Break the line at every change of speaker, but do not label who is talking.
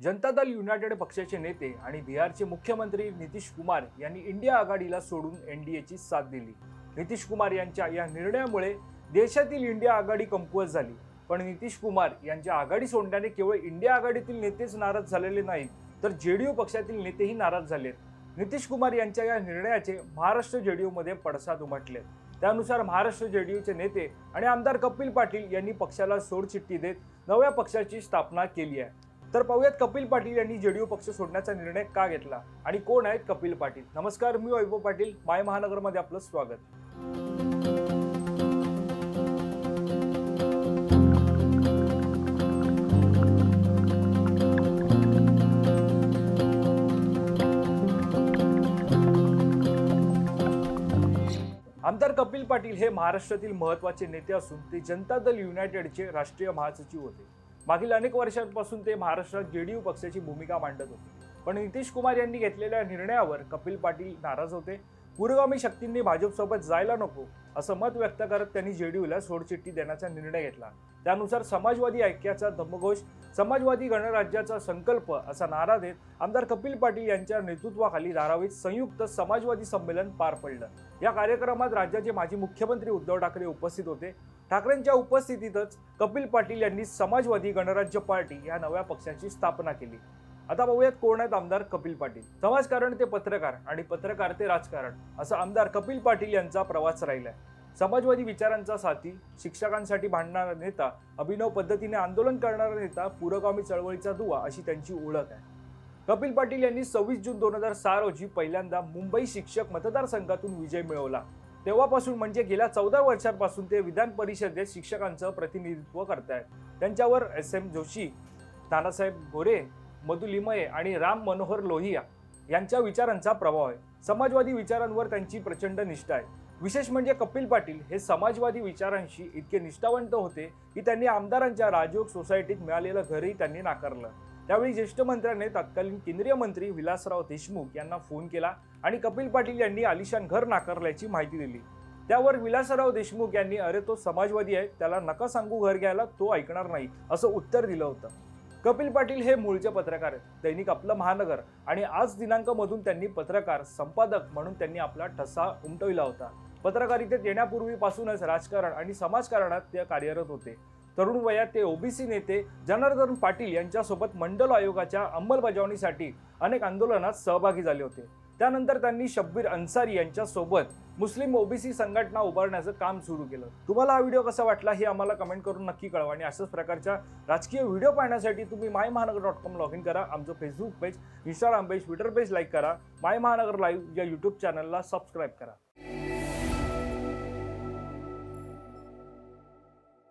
Janata Dal United पक्षाचे नेते आणि बिहारचे मुख्यमंत्री नितीश कुमार यांनी इंडिया आघाडीला सोडून एन डी एची साथ दिली. नितीश कुमार यांच्या या निर्णयामुळे देशातील इंडिया आघाडी कमकुवत झाली. पण नितीश कुमार यांच्या आघाडी सोडण्याने केवळ इंडिया आघाडीतील नेतेच नाराज झालेले नाहीत तर जे डी यू पक्षातील नेतेही नाराज झालेत. नितीश कुमार यांच्या या निर्णयाचे महाराष्ट्र जे डी यूमध्ये पडसाद उमटले. त्यानुसार महाराष्ट्र जे डी यूचे नेते आणि आमदार कपिल पाटील यांनी पक्षाला सोडचिठ्ठी देत नव्या पक्षाची स्थापना केली आहे. तर पाहूयात कपिल पाटील यांनी जेडीयू पक्ष सोडण्याचा निर्णय का घेतला? आणि कोण आहेत कपिल पाटील? नमस्कार मी वैभव पाटील माय महानगरमध्ये आपलं स्वागत. आमदार कपिल पाटील हे महाराष्ट्रातील महत्त्वाचे नेते असून ते जनता दल युनायटेडचे राष्ट्रीय महासचिव होते. मागील अनेक वर्षांपासून ते महाराष्ट्रात जे डी यू पक्षाची भूमिका मांडत होते. पण नितीश कुमार यांनी घेतलेल्या निर्णयावर कपिल पाटील नाराज होते. पुरोगामी शक्तींनी भाजपसोबत जायला नको असं मत व्यक्त करत त्यांनी जेडीयूला सोडचिठ्ठी देण्याचा निर्णय घेतला. त्यानुसार समाजवादी ऐक्याचा धम्मघोष समाजवादी गणराज्याचा संकल्प असा नारा देत आमदार कपिल पाटील यांच्या नेतृत्वाखाली धारावीत संयुक्त समाजवादी संमेलन पार पडलं. या कार्यक्रमात राज्याचे माजी मुख्यमंत्री उद्धव ठाकरे उपस्थित होते. ठाकरेंच्या उपस्थितीतच कपिल पाटील यांनी समाजवादी गणराज्य पार्टी या नव्या पक्षाची स्थापना केली. आता पाहूयात कोण आहेत आमदार कपिल पाटील. समाजकारण ते पत्रकार आणि पत्रकार ते राजकारण असा आमदार कपिल पाटील यांचा प्रवास राहिलाय. समाजवादी विचारांचा साथी शिक्षकांसाठी भांडणारा नेता अभिनव पद्धतीने आंदोलन करणारा नेता पुरोगामी चळवळीचा दुवा अशी त्यांची ओळख आहे. कपिल पाटील यांनी सव्वीस जून दोन हजार सहा रोजी पहिल्यांदा मुंबई शिक्षक मतदारसंघातून विजय मिळवला. तेव्हापासून म्हणजे गेल्या चौदा वर्षांपासून ते विधान परिषदेत शिक्षकांचं प्रतिनिधित्व करतायत. त्यांच्यावर एस एम जोशी नानासाहेब गोरे मधु लिमये आणि राम मनोहर लोहिया यांच्या विचारांचा प्रभाव आहे. समाजवादी विचारांवर त्यांची प्रचंड निष्ठा आहे. विशेष म्हणजे कपिल पाटील हे समाजवादी विचारांशी इतके निष्ठावंत होते की त्यांनी आमदारांच्या राजयोग सोसायटीत मिळालेलं घरही त्यांनी नाकारलं. त्यावेळी ज्येष्ठ मंत्र्याने तत्कालीन केंद्रीय मंत्री विलासराव देशमुख यांना फोन केला आणि कपिल पाटील यांनी आलिशान घर नाकारल्याची माहिती दिली. त्यावर विलासराव देशमुख यांनी अरे तो समाजवादी आहे त्याला नका सांगू घर घ्यायला तो ऐकणार नाही असं उत्तर दिलं होतं. कपिल पाटील हे मूळचे पत्रकार आहेत. दैनिक आपलं महानगर आणि आज दिनांक मधून त्यांनी पत्रकार संपादक म्हणून त्यांनी आपला ठसा उमटविला होता. पत्रकारितेत येण्यापूर्वीपासूनच राजकारण आणि समाजकारणात ते कार्यरत होते. तरुण वयात ते ओबीसी नेते जनार्दन पाटील यांच्यासोबत मंडल आयोगाच्या अंमलबजावणीसाठी अनेक आंदोलनात सहभागी झाले होते. त्यानंतर त्यांनी शब्बीर अन्सारी यांच्यासोबत मुस्लिम ओबीसी संघटना उभारण्याचं काम सुरू केलं. तुम्हाला हा व्हिडिओ कसा वाटला हे आम्हाला कमेंट करून नक्की कळवा आणि अशाच प्रकारच्या राजकीय व्हिडिओ पाहण्यासाठी तुम्ही माय महानगर डॉट कॉम लॉग इन करा आमचं Facebook page Instagram page Twitter page like करा. माय महानगर लाईव्ह या यूट्यूब चॅनलला सबस्क्राईब करा.